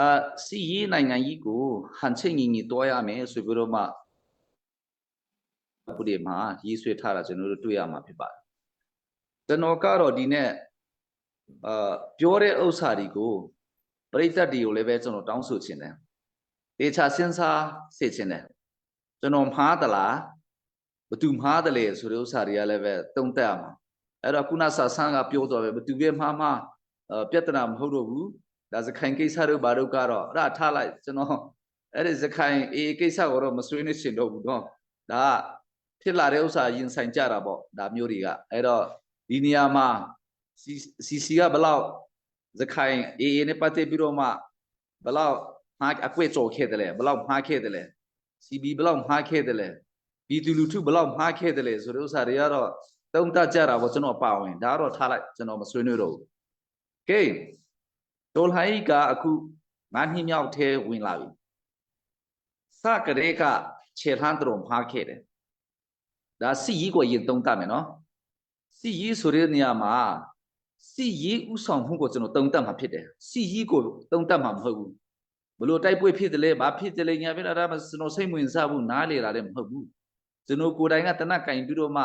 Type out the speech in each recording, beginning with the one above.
အာစီရေးနိုင်ငံကြီးကိုဟန်ချက်ညီညီတွားရမယ်ဆိုပြီးတော့မှအခုဒီမှာရေးဆွဲထားတာကျွန်တော်တို့တွေ့ရမှာဖြစ်ပါတယ်ကျွန်တော်ကတော့ဒီနေ့အာပြောတဲ့ဥစ္စာတွေကိုပရိသတ်တွေကိုလည်းပဲကျွန်တော်တောင်းဆိုချင်တယ်တေချာစဉ်းစားစေချင်တယ်ကျွန်တော်မှားသလားဘသူမှားတယ်လေဆိုတဲ့ဥစ္စာတွေကလည်းပဲတုံ့တက်ရမှာအဲ့တော့ခုနဆာဆန်းကပြောတော့ပဲဘသူပဲမှားမှားအာပြဿနာမဟုတ်တော့ဘူး ဒါစခိုင်ကိစ္စတို့ဘာတို့ကတော့အဲ့ဒါထားလိုက်ကျွန်တော်အဲ့ဒီစခိုင်အေးကိစ္စကိုတော့မဆွေးနွေးချင်တော့ဘူးတော့ဒါကဖြစ်လာတဲ့ဥစ္စာရင်ဆိုင်ကြတာပေါ့ဒါမျိုးတွေကအဲ့တော့ဒီနေရာမှာစီစီစီကဘလောက်စခိုင်အေးအေးနဲ့ပတ်သက်ပြီးတော့မှဘလောက်မှားအကွက်ကြော်ခဲ့တယ်လဲဘလောက်မှားခဲ့တယ်လဲ CB ဘလောက်မှားခဲ့တယ်လဲပြည်သူလူထုဘလောက်မှားခဲ့တယ်လဲဆိုတဲ့ဥစ္စာတွေကတော့တုံးတကြတာပေါ့ကျွန်တော်ပါဝင်ဒါကတော့ထားလိုက်ကျွန်တော်မဆွေးနွေးတော့ဘူးကဲ ဒေါ်ဟိုင်းကအခုငါးနှစ်မြောက်ထဲဝင်လာပြီစကရေကခြေထမ်းတော်မှားခဲ့တယ်ဒါစီကြီးကိုရင်တုံးတတ်မယ်နော်စီကြီးဆိုတဲ့နေရာမှာစီကြီးဥဆောင်မှုကိုကျွန်တော်တုံးတတ်မှာဖြစ်တယ်စီကြီးကိုတုံးတတ်မှာမဟုတ်ဘူးဘလို့တိုက်ပွဲဖြစ်တယ်လဲဘာဖြစ်တယ်လဲညာဖြစ်တာဒါမှကျွန်တော်စိတ်ဝင်စားဘူးနားလေတာလည်းမဟုတ်ဘူးကျွန်တော်ကိုယ်တိုင်ကတနက်ကင်ပြီးတော့မှ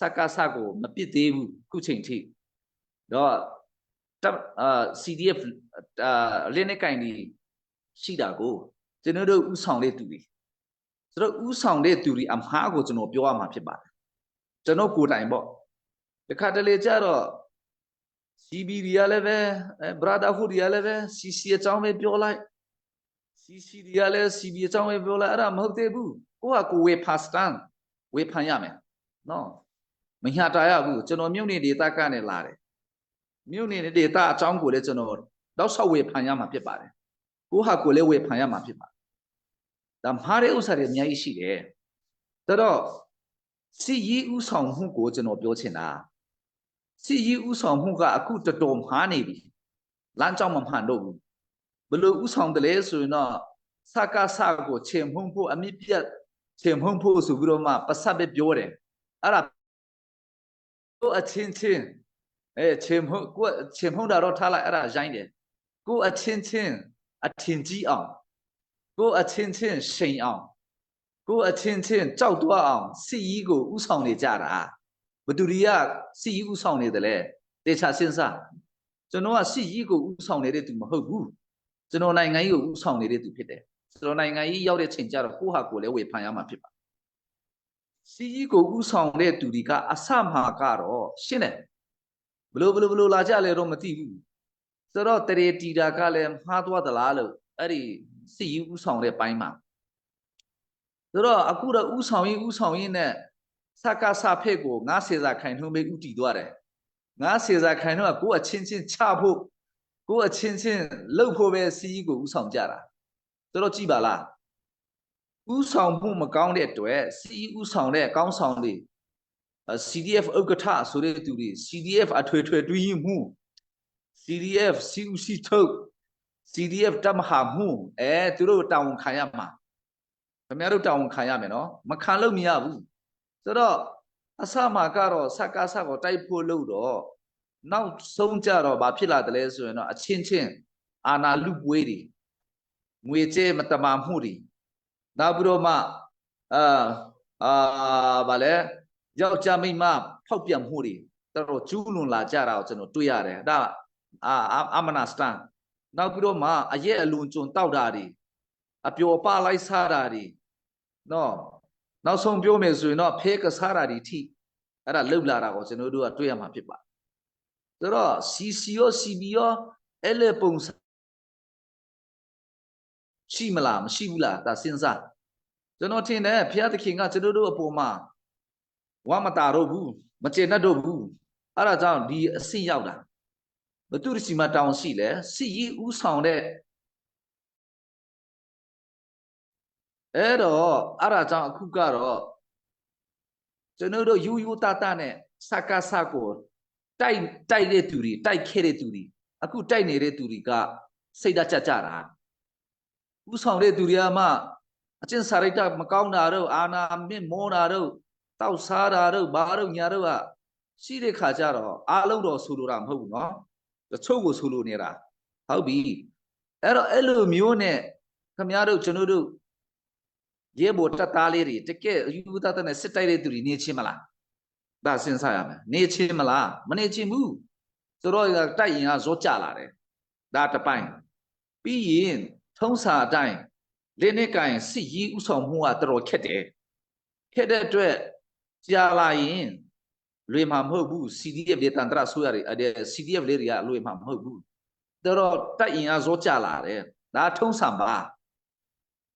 စက္ကစကိုမပစ်သေးဘူးခုချိန်ထိတော့ တပ်အာ CDF အာလင်းနေကင်ဒီရှိတာကိုကျွန်တော်တို့ဥဆောင်တဲ့သူတွေဆိုတော့ဥဆောင်တဲ့သူတွေအမှားကိုကျွန်တော်ပြောရမှာဖြစ်ပါတယ်ကျွန်တော်ကိုယ်တိုင်ပေါ့တခါတလေကျတော့ CB တွေကလည်းပဲ brotherhood တွေကလည်းပဲ CC အကြောင်းပဲပြောလိုက် CC တွေကလည်း CB အကြောင်းပဲပြောလိုက်အဲ့ဒါမဟုတ်သေးဘူးကိုကကိုဝေဖာစတန်ဝေဖန်ရမယ်နော်မညာတာရဘူးကျွန်တော်မြုပ်နေဒေတာကနေလာတယ် မြုပ်နေတဲ့ဒေတာအကြောင်းကိုလည်းကျွန်တော်တော့ဆောက်ဝေဖန်ရမှာဖြစ်ပါတယ်ကိုဟာကိုလည်းဝေဖန်ရမှာဖြစ်ပါတယ်ဒါမှားတဲ့ဥစ္စာတွေအများကြီးရှိတယ်ဒါတော့စီရီဥဆောင်မှုကိုကျွန်တော်ပြောချင်တာစီရီဥဆောင်မှုကအခုတော်တော်မှားနေပြီလမ်းကြောင်းမမှန်တော့ဘူးဘလို့ဥဆောင်တယ်လဲဆိုရင်တော့စကားစကိုချေမှုန်းဖို့အမိပြတ်ချေမှုန်းဖို့ဆိုပြီးတော့မှပစပ်ပဲပြောတယ်အဲ့ဒါကိုအချင်းချင်း အဲချေမှုန်းကိုချေမှုန်းတာတော့ထားလိုက်အဲ့ဒါရိုင်းတယ်ကိုအချင်းချင်းအထင်ကြီးအောင်ကိုအချင်းချင်းရှိန်အောင်ကိုအချင်းချင်းကြောက်သွားအောင်စီကြီးကိုဥဆောင်နေကြတာဘသူတွေကစီကြီးဥဆောင်နေတယ်လေတေချာစဉ်းစားကျွန်တော်ကစီကြီးကိုဥဆောင်နေတဲ့သူမဟုတ်ဘူးကျွန်တော်နိုင်ငံကြီးကိုဥဆောင်နေတဲ့သူဖြစ်တယ်ကျွန်တော်နိုင်ငံကြီးရောက်တဲ့ချိန်ကျတော့ကိုဟာကိုလည်းဝေဖန်ရမှာဖြစ်ပါစီကြီးကိုဥဆောင်တဲ့သူတွေကအဆမှာကတော့ရှင်းတယ် ဘလို့ဘလို့ဘလို့လာကြလဲတော့မသိဘူးဆိုတော့တရေတီတာကလည်းမှားသွားသလားလို့အဲ့ဒီစီကြီးဥဆောင်တဲ့ပိုင်းမှာဆိုတော့အခုတော့ဥဆောင်ရင်ဥဆောင်ရင်နဲ့စကားစဖက်ကိုငါစေစာခိုင်ထုံးပေးဥတီသွားတယ်ငါစေစာခိုင်ထုံးကကိုယ်အချင်းချင်းချဖို့ကိုယ်အချင်းချင်းလှုပ်ဖို့ပဲစီကြီးကိုဥဆောင်ကြတာဆိုတော့ကြည်ပါလားဥဆောင်မှုမကောင်းတဲ့အတွက်စီဥဆောင်တဲ့ကောင်းဆောင်တွေ CDF ဥက္ကဋ္ဌဆိုတဲ့သူတွေ CDF အထွေထွေတွင်းမှု CDF CUC ထုတ် CDF တမဟာမှုအဲသူတို့တောင်းခံရမှာခင်ဗျားတို့တောင်းခံရမယ်နော်မခံလို့မရဘူးဆိုတော့အစမှာကတော့စကားစကိုတိုက်ဖို့လို့တော့နောက်ဆုံးကြတော့ဘာဖြစ်လာတယ်လဲဆိုရင်တော့အချင်းချင်းအာနာလူပွေးတွေငွေကြေးမတမာမှုတွေနောက်ပြီးတော့မှအာအာဗာလဲ ယောက်ျားမိန်းမဖောက်ပြန်မှုတွေတော်တော်ကျူးလွန်လာကြတာကိုကျွန်တော်တွေ့ရတယ်ဒါအာအမနာစတန်နောက်ပြီးတော့မှအရက်အလွန်ကျွံတောက်တာတွေအပျော်ပလိုက်စားတာတွေနော်နောက်ဆုံးပြောမယ်ဆိုရင်တော့ဖဲကစားတာတွေထိအဲ့ဒါလှုပ်လာတာကိုကျွန်တော်တို့ကတွေ့ရမှာဖြစ်ပါဆိုတော့ CC ရော CB ရောအဲ့လေပုံစံရှိမလားမရှိဘူးလားဒါစဉ်းစားကျွန်တော်ထင်တယ်ဘုရားသခင်ကကျွန်တော်တို့အပေါ်မှာ ဝါမတာတော့ဘူးမကျေနပ်တော့ဘူးအဲ့ဒါကြောင့်ဒီအဆင့်ရောက်တာဘသူစီမတောင်းရှိလဲစီကြီးဥဆောင်တဲ့အဲ့တော့အဲ့ဒါကြောင့်အခုကတော့ကျွန်တော်တို့ယူယူတတနဲ့စကားစကိုတိုက်တိုက်တဲ့သူတွေတိုက်ခဲ့တဲ့သူတွေအခုတိုက်နေတဲ့သူတွေကစိတ်ဓာတ်ကြကြတာဥဆောင်တဲ့သူတွေကမှအကျင့်စာရိတ္တမကောင်းတာတော့အာနာမင်းမောတာတော့ တောက်စားတာတော့ဘာတော့ညာတော့ကရှိတဲ့ခါကျတော့အားလုံးတော့ဆိုလိုတာမဟုတ်ဘူးเนาะတချို့ကိုဆိုလိုနေတာဟုတ်ပြီ အဲ့တော့အဲ့လိုမျိုးနဲ့ခမရတို့ကျွန်တော်တို့ရေဘောတက်သားလေးတွေတကယ်ယူသားတဲ့စစ်တိုက်တဲ့သူတွေနေချင်းမလားဒါစဉ်းစားရမယ်နေချင်းမလားမနေချင်းဘူးဆိုတော့တိုက်ရင်ကဇောကြလာတယ်ဒါတစ်ပိုင်းပြီးရင်ထုံးစာအတိုင်းလင်းနေကင်စစ်ရေးဥဆောင်မှုကတော်တော်ခက်တယ်ခက်တဲ့အတွက် ကြာလာရင်လွေမှာမဟုတ်ဘူး CDF ဒေသန္တရဆိုရတယ်အဲ့ CDF လေးတွေကလွေမှာမဟုတ်ဘူးတော်တော်တိုက်ရင်ကဇောကြလာတယ်ဒါထုံးစံပါ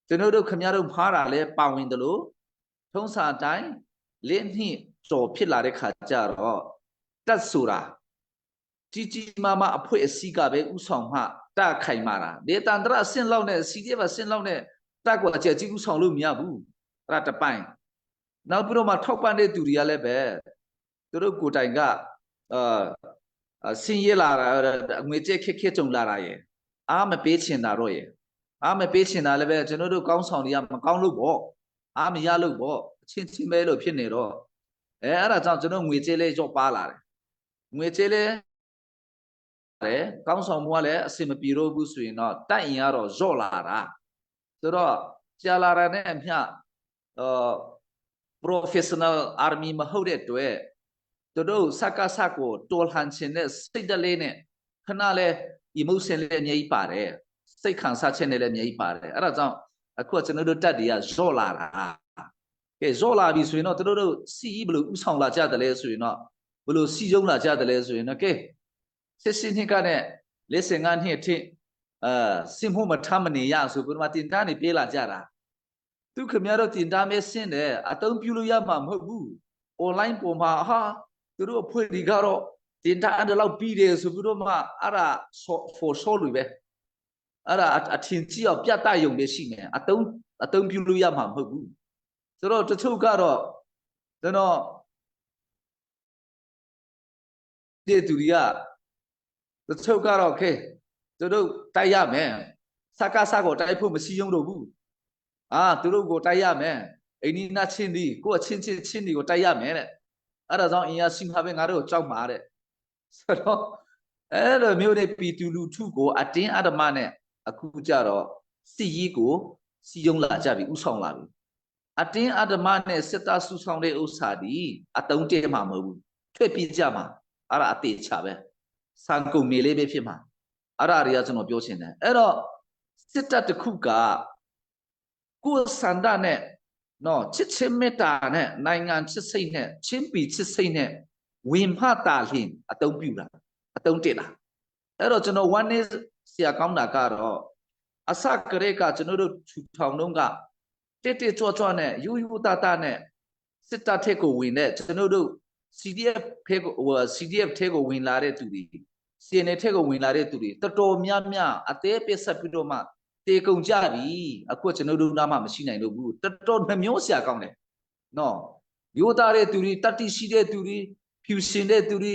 ကျွန်တော်တို့ခမရတို့ဖားတာလဲပါဝင်တယ်လို့ထုံးစံအတိုင်းလင်းနှစ်ကျော်ဖြစ်လာတဲ့ခါကျတော့တက်ဆိုတာကြီးကြီးမားမားအဖွဲအစည်းကပဲဥဆောင်မှတခိုင်မာတာဒေသန္တရအဆင့်လောက်နဲ့ CDF အဆင့်လောက်နဲ့တက်ကွာချက်ကြီးဥဆောင်လို့မရဘူးအဲ့ဒါတစ်ပိုင်း နောက်ပြီးတော့မှထောက်ပံ့တဲ့သူတွေကလည်းပဲသူတို့ကိုယ်တိုင်ကအာဆင်းရဲလာတာငွေကြေးခက်ခဲကြုံလာတာရယ်အားမပေးချင်တာတော့ရယ်အားမပေးချင်တာလည်းပဲကျွန်တော်တို့ကောင်းဆောင်တွေကမကောင်းလို့ပေါ့အားမရလို့ပေါ့အချင်းချင်းပဲလို့ဖြစ်နေတော့အဲအဲ့ဒါကြောင့်ကျွန်တော်ငွေကြေးလေးရော့ပါလာတယ်ငွေကြေးလေးတယ်ကောင်းဆောင်မှုကလည်းအစင်မပြေတော့ဘူးဆိုရင်တော့တိုက်ရင်ကတော့ဇော့လာတာဆိုတော့ကြာလာတာနဲ့အမျှအာ professional army မဟုတ်တဲ့အတွက်သူတို့စက္ကစကိုတော်လှန်ခြင်းနဲ့စိတ်တလေးနဲ့ခဏလဲ emotion လည်းအများကြီးပါတယ်စိတ်ခံစားချက်နဲ့လည်းအများကြီးပါတယ်အဲ့ဒါကြောင့်အခုကကျွန်တော်တို့တက်တွေကဇော့လာတာကဲဇော့လာပြီဆိုရင်တော့တို့တို့စီဘယ်လိုဥဆောင်လာကြတယ်လဲဆိုရင်တော့ဘယ်လိုစီယုံလာကြတယ်လဲဆိုရင်တော့ကဲစစ်စစ်နှစ်ကနဲ့လက်စင်ကနှစ်ထိအာစင်ဖို့မထမနေရဆိုပြီးတော့တင်တန်းနေပြေးလာကြတာ သူခင်ဗျားတို့တင်တန်းမဲဆင်းတယ်အတုံးပြလို့ရမှာမဟုတ်ဘူး online ပေါ်မှာဟာသူတို့အဖွဲ့ဒီကတော့တင်တန်းအဲ့လောက်ပြီးတယ်ဆိုပြီးတော့မှအဲ့ဒါ for show လို့ပဲအဲ့ဒါအထင်ကြီးအောင်ပြတ်တယုံပဲရှိနေအတုံးအတုံးပြလို့ရမှာမဟုတ်ဘူးဆိုတော့တချို့ကတော့ကျွန်တော်ဒီသူတွေကတချို့ကတော့ခဲသူတို့တိုက်ရမယ်စကားစကိုတိုက်ဖို့မရှိုံတော့ဘူး အာသူတို့ကိုတိုက်ရမယ်အိန္ဒိနာချင်းဒီကိုအချင်းချင်းချင်းဒီကိုတိုက်ရမယ်တဲ့အဲ့ဒါကြောင့်အင်ယာစီမှာပဲငါတို့ကြောက်မှာတဲ့ဆိုတော့အဲ့လိုမျိုးနဲ့ပီတူလူထုကိုအတင်းအဓမ္မနဲ့အခုကြတော့စီရီကိုစီယုံလာကြပြီဥဆောင်လာပြီအတင်းအဓမ္မနဲ့စစ်သားစုဆောင်တဲ့ဥစ္စာဒီအတုံးတဲမှာမဟုတ်ဘူးထွက်ပြေးကြမှာအဲ့ဒါအသေးချပဲစံကုန်မြေလေးပဲဖြစ်မှာအဲ့ဒါတွေကကျွန်တော်ပြောချင်တယ်အဲ့တော့စစ်တပ်တစ်ခုက ကိုယ်စန္ဒနဲ့နော်ချစ်ချင်းမေတ္တာနဲ့နိုင်ငံချစ်စိတ်နဲ့ချင်းပီချစ်စိတ်နဲ့ဝင်ဖတာလင်အတုံးပြူတာအတုံးတက်တာအဲ့တော့ကျွန်တော် one is ဆရာကောင်းတာကတော့အစကရေကကျွန်တော်တို့ထူထောင်တော့ကတက်တက်ကြွကြွနဲ့ယူယူတတနဲ့စစ်တပ်ထက်ကိုဝင်တဲ့ကျွန်တော်တို့ CDF ထဲကိုဟို CDF ထဲကိုဝင်လာတဲ့သူတွေ CNA ထဲကိုဝင်လာတဲ့သူတွေတော်တော်များများအသေးပစ်ဆက်ပြီးတော့မှ တေကုန်ကြပြီအခုကျွန်တော်တို့နားမှမရှိနိုင်လို့ဘူးတော်တော်နှမျိုးဆရာကောင်းတယ်နော်ရိုးသားတဲ့သူတွေတတိရှိတဲ့သူတွေဖြူရှင်တဲ့သူတွေ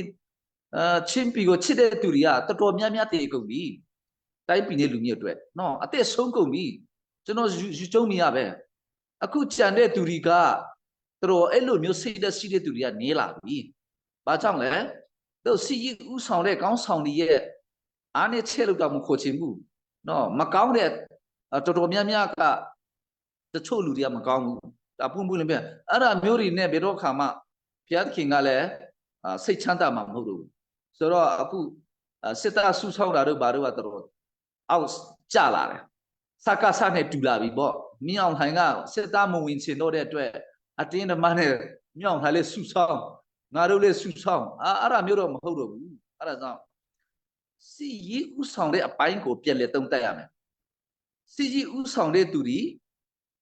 အာချင်းပီကိုချစ်တဲ့သူတွေကတော်တော်များများတေကုန်ပြီတိုင်းပြည်နဲ့လူမျိုးအတွက်နော်အသက်ဆုံးကုန်ပြီကျွန်တော်ယူကျုံမိရပဲအခုကြံတဲ့သူတွေကတော်အဲ့လိုမျိုးစိတ်သက်ရှိတဲ့သူတွေကနေလာပြီဘာကြောင့်လဲတို့စီဥဆောင်တဲ့ကောင်းဆောင်တွေရဲ့အားနဲ့ချက်လို့တော့မခေါ်ချင်ဘူး နော်မကောင်းတဲ့တော်တော်များများကတချို့လူတွေကမကောင်းဘူးဒါပွင့်ပွင့်လင်းပြအဲ့ဒါမျိုးတွေနဲ့ဘယ်တော့ခါမှဘုရားသခင်ကလည်းစိတ်ချမ်းသာမှာမဟုတ်ဘူးဆိုတော့အခုစစ်သားဆူဆောင်းတာတို့ဘာတို့ကတော်အောက်ကျလာတယ်စကားစနဲ့တူလာပြီပေါ့မြင်းအောင်ထိုင်ကစစ်သားမဝင်ချင်တော့တဲ့အတွက်အတင်းဓမ္မနဲ့မြောင်ထိုင်လေးဆူဆောင်းငါတို့လေးဆူဆောင်းအာအဲ့ဒါမျိုးတော့မဟုတ်တော့ဘူးအဲ့ဒါကြောင့် စီရီဥဆောင်တဲ့အပိုင်းကိုပြန်လဲသုံးသပ်ရမယ်စီရီဥဆောင်တဲ့သူဒီ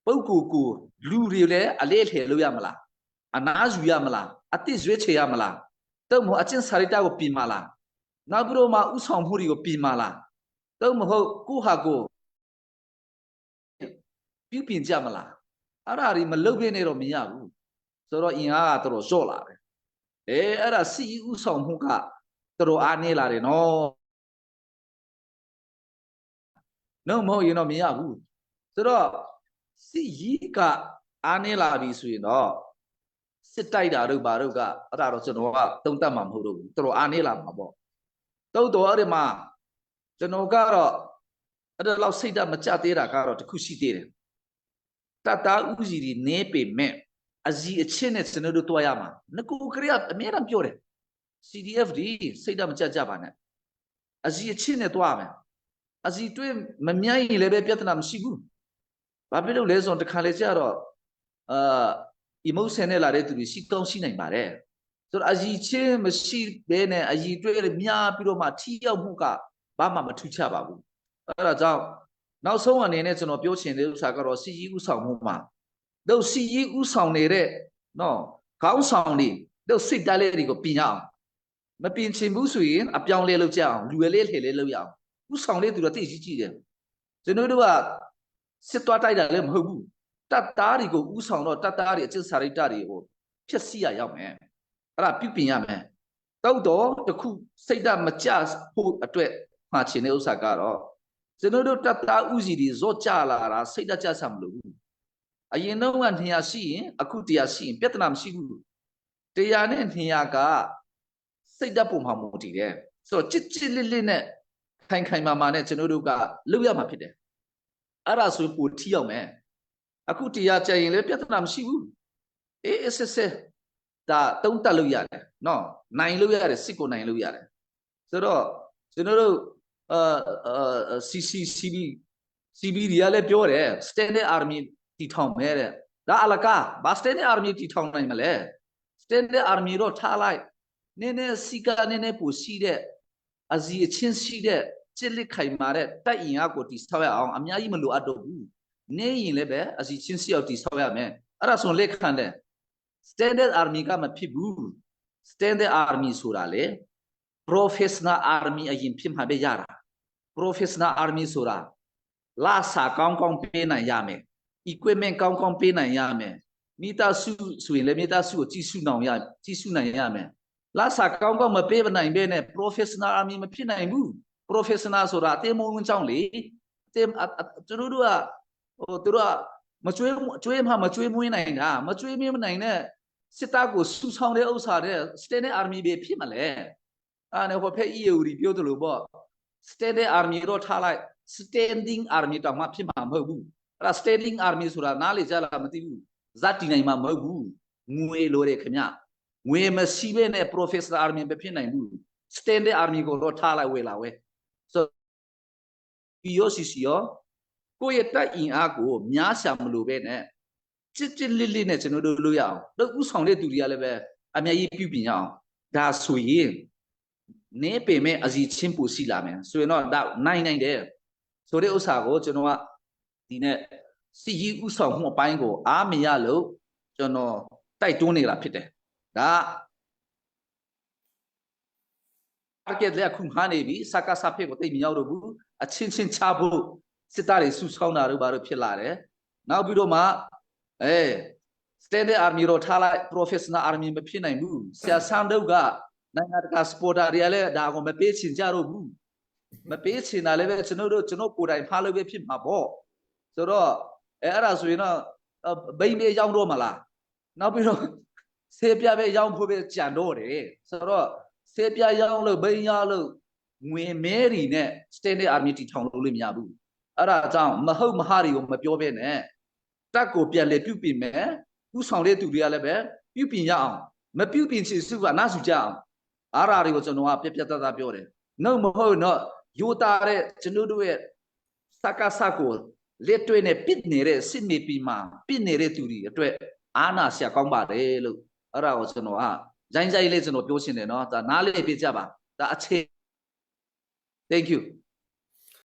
ပုဂ္ဂိုလ်ကိုလူတွေလည်းအလေးလှယ်လို့ရမလားအနာယူရမလားအတိရွေးချယ်ရမလားတော့မဟုတ်အကျင့်စာရိတ္တကိုပြင်မလားနောက်ပြီးတော့မှဥဆောင်မှုတွေကိုပြင်မလားတော့မဟုတ်ကိုဟာကိုပြုပြင်ကြမလားအဲ့ဒါတွေမလုပ်ပြနေတော့မရဘူးဆိုတော့အင်အားကတော်တော်ဇော့လာတယ်အဲအဲ့ဒါစီဥဆောင်မှုကတော်တော်အားနေလာတယ်နော် နော်မဟုတ်ရင်တော့မရဘူးဆိုတော့စီရီကအားနေလာပြီဆိုရင်တော့စစ်တိုက်တာတို့ဘာတို့ကအဲ့ဒါတော့ကျွန်တော်ကတုံ့တက်မှာမဟုတ်တော့ဘူးတော်တော်အားနေလာမှာပေါ့တုတ်တော်အဲ့ဒီမှာကျွန်တော်ကတော့အဲ့ဒါလောက်စိတ်ဓာတ်မကြသေးတာကတော့တစ်ခုရှိသေးတယ်တတ်တာဥစီတွေနေပေမဲ့အစီအချင်းနဲ့ကျွန်တော်တို့တွားရမှာငကူကလေးကအများအားပြောတယ် CDF ဒီစိတ်ဓာတ်မကြကြပါနဲ့အစီအချင်းနဲ့တွားမယ် အစီတွေ့မမြိုင်းရင်လည်းပဲပြဿနာမရှိဘူးဘာဖြစ်လို့လဲဆိုတော့တစ်ခါလေကျတော့အာ emotion နဲ့လာတဲ့သူတွေရှိကောင်းရှိနိုင်ပါတယ်ဆိုတော့အစီချင်းမရှိဘဲနဲ့အစီတွေ့များပြီးတော့မှထိရောက်မှုကဘာမှမထူးခြားပါဘူးအဲ့ဒါကြောင့်နောက်ဆုံးအနေနဲ့ကျွန်တော်ပြောချင်တဲ့ဥစ္စာကတော့စီကြီးဥဆောင်မှုမှာတို့စီကြီးဥဆောင်နေတဲ့နော်ခေါင်းဆောင်တွေတို့စိတ်တလေးတွေကိုပြင်ရအောင်မပြင်ချင်ဘူးဆိုရင်အပြောင်းလဲလုပ်ကြအောင်လူရလေးလှည့်လေးလုပ်ရအောင် ဥဆောင်လေးသူတို့သိရှိကြည့်တယ်ကျွန်တော်တို့ကစစ်သွားတိုက်တာလည်းမဟုတ်ဘူးတတ်သားတွေကိုဥဆောင်တော့တတ်သားတွေအကျင့်စာရိတ္တတွေကိုဖြည့်ဆည်းရရောက်မယ်အဲ့ဒါပြုပြင်ရမယ်တောက်တော့တခုစိတ်ဓာတ်မကြဖို့အတွက်မှာချင်တဲ့ဥစ္စာကတော့ကျွန်တော်တို့တပ်သားဥစီတွေဇော့ကြလာတာစိတ်ဓာတ်ကြဆံမလို့ဘူးအရင်တော့က200ရှိရင်အခု100ရှိရင်ပြဿနာမရှိဘူး100နဲ့200ကစိတ်ဓာတ်ပုံမှာမူတည်တယ်ဆိုတော့ချစ်ချစ်လစ်လစ်နဲ့ ခိုင်ခိုင်မာမာနဲ့ကျွန်တော်တို့ကလုပ်ရမှာဖြစ်တယ်အဲ့ဒါဆိုပိုထီရောက်မယ်အခု100ကျရင်လည်းပြဿနာမရှိဘူးအေးအစစ်စစ်ဒါတုံးတက်လို့ရတယ်နော်နိုင်လို့ရတယ်စစ်ကိုနိုင်လို့ရတယ်ဆိုတော့ကျွန်တော်တို့အာ CCCB CB တွေကလည်းပြောတယ် standard army တီထောင်မဲတဲ့ဒါအလကားဘာ standard army တီထောင်နိုင်မလဲ standard army တော့ထားလိုက်နည်းနည်းစီကနည်းနည်းပိုရှိတဲ့ အစီအချင်းရှိတဲ့ချစ်လက်ခိုင်မာတဲ့တိုက်ရင်အကိုတီဆောက်ရအောင်အများကြီးမလိုအပ်တော့ဘူးနေရင်လည်းပဲအစီချင်းစီအောင်တီဆောက်ရမယ်အဲ့ဒါဆိုလက်ခံတယ် standard army ကမဖြစ်ဘူး standard army ဆိုတာလေ professional army အရင်ဖြစ်မှာပဲရတာ professional army ဆိုတာလာစာကောင်းကောင်းပေးနိုင်ရမယ် equipment ကောင်းကောင်းပေးနိုင်ရမယ်မိသားစုဆိုရင်လည်းမိသားစုကိုကြီးစုနိုင်ရကြီးစုနိုင်ရမယ် လာစာကောင်းကောင်းမပေးနိုင်ဘဲနဲ့ professional army မဖြစ်နိုင်ဘူး professional ဆိုတာအသေးမုံဝင်ကြောင်းလေအသေးသူတို့ကဟိုသူတို့ကမကျွေးကျွေးမှမကျွေးမွေးနိုင်တာမကျွေးမွေးနိုင်တဲ့စစ်သားကိုစူဆောင်တဲ့ဥစ္စာတဲ့ standard army ပဲဖြစ်မလဲအဲ့ဒါဟိုဖက် EU ဒီပြောသလိုပေါ့ standing army တော့ထားလိုက် standing army တောင်မှဖြစ်မှာမဟုတ်ဘူးအဲ့ဒါ standing army ဆိုတာနားလေကြလားမသိဘူးဇတ်တီနိုင်မှာမဟုတ်ဘူးငွေလိုတယ်ခင်ဗျ ငွေမရှိဘဲနဲ့ professor army ပဲဖြစ်နိုင်ဘူး standing army ကိုတော့ထားလိုက်ဝေလာဝဲ so ဒီရောစီစီရောကိုယ့်ရဲ့တက်အင်အားကိုများရှာမလို့ပဲနဲ့ချစ်ချစ်လစ်လစ်နဲ့ကျွန်တော်တို့လုပ်ရအောင်တော့ဥဆောင်တဲ့သူတွေကလည်းပဲအများကြီးပြုပြင်ရအောင်ဒါဆိုရင်နည်းပင်မဲ့အစီချင်းပူစီလာမယ်ဆိုရင်တော့ဒါနိုင်နိုင်တယ်ဆိုတဲ့ဥစ္စာကိုကျွန်တော်ကဒီနေ့စီကြီးဥဆောင်မှုအပိုင်းကိုအားမရလို့ကျွန်တော်တိုက်တွန်းနေတာဖြစ်တယ် ဒါ target လက်ခုမှားနေပြီစကားစဖေးကိုတိတ်မရောက်တော့ဘူးအချင်းချင်းချဖို့စစ်သားတွေစုဆောင်းတာတို့ဘာလို့ဖြစ်လာတယ်နောက်ပြီးတော့မှအဲ standard army တော့ထားလိုက် professional army မဖြစ်နိုင်ဘူးဆရာဆန်းတို့ကနိုင်ငံတကာစပေါ်တာတွေကလည်းဒါကိုမပေးချင်ကြတော့ဘူးမပေးချင်တာလည်းပဲကျွန်တော်တို့ကျွန်တော်ကိုယ်တိုင်ဖားလို့ပဲဖြစ်မှာပေါ့ဆိုတော့အဲအဲ့ဒါဆိုရင်တော့ဘိန်းလေးရောက်တော့မလားနောက်ပြီးတော့ ဆေးပြပဲရောက်ဖို့ပဲကြံတော့တယ်ဆိုတော့ဆေးပြရောက်လို့ဘိန်းရလို့ငွေမဲတွေနဲ့ standard army တီထောင်လို့လည်းမရဘူးအဲ့ဒါကြောင့်မဟုတ်မဟာတွေကိုမပြောဘဲနဲ့တက်ကိုပြန်လေပြုတ်ပြင်မယ်ဥဆောင်တဲ့သူတွေကလည်းပဲပြုတ်ပြင်ရအောင်မပြုတ်ပြင်ချင်စုကနားစုကြအောင်အားရာတွေကိုကျွန်တော်ကပြပြတသားပြောတယ်နှုတ်မဟုတ်တော့ယူတာတဲ့ကျွန်တော်တို့ရဲ့စကားစကိုလက်တွေ့နဲ့ပစ်နေတဲ့စစ်နေပြီးမှပစ်နေတဲ့သူတွေအတွက်အာနာဆရာကောင်းပါတယ်လို့ အဲ့ဒါကိုကျွန်တော်ကဂျိုင်းဂျိုင်းလေးကျွန်တော်ပြောချင်တယ်နော်ဒါနားလေးပြကြပါဒါအခြေ Thank you